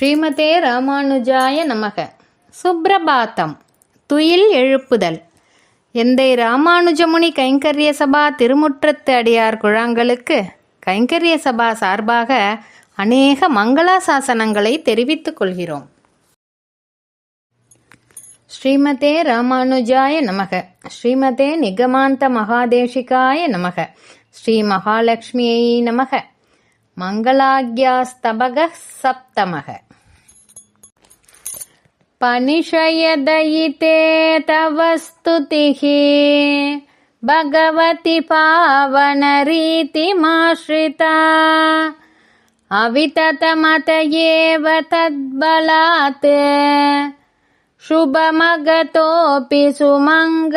ஸ்ரீமதே ராமானுஜாய நமக. சுப்ரபாத்தம். துயில் எழுப்புதல். எந்தை ராமானுஜமுனி கைங்கரிய சபா திருமுற்றத்து அடியார் குழாங்களுக்கு கைங்கரிய சபா சார்பாக அநேக மங்களாசாசனங்களை தெரிவித்துக் கொள்கிறோம். ஸ்ரீமதே ராமானுஜாய நமக. ஸ்ரீமதே நிகமாந்த மகாதேஷிகாய நமக. ஸ்ரீ மகாலட்சுமியை நமக. मङ्गलाज्ञास्तबकः सप्तमः पनिषयदयिते तव स्तुतिः। भगवति पावनरीतिमाश्रिता। अविततमत एव तद्बलात्। शुभमगतोऽपि सुमङ्गलत्यहो।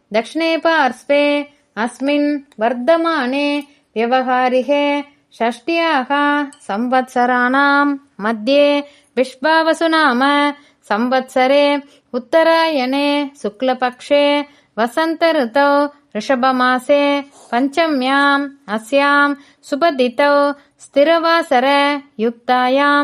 दक्षिणे पार्श्वे अस्मिन् वर्धमाने व्यवहारिके षष्ट्याः संवत्सराणां मध्ये विश्वावसु नाम संवत्सरे उत्तरायणे शुक्लपक्षे वसन्तऋतौ ऋषभमासे पञ्चम्याम् अस्यां सुपदितौ स्थिरवासरयुक्तायां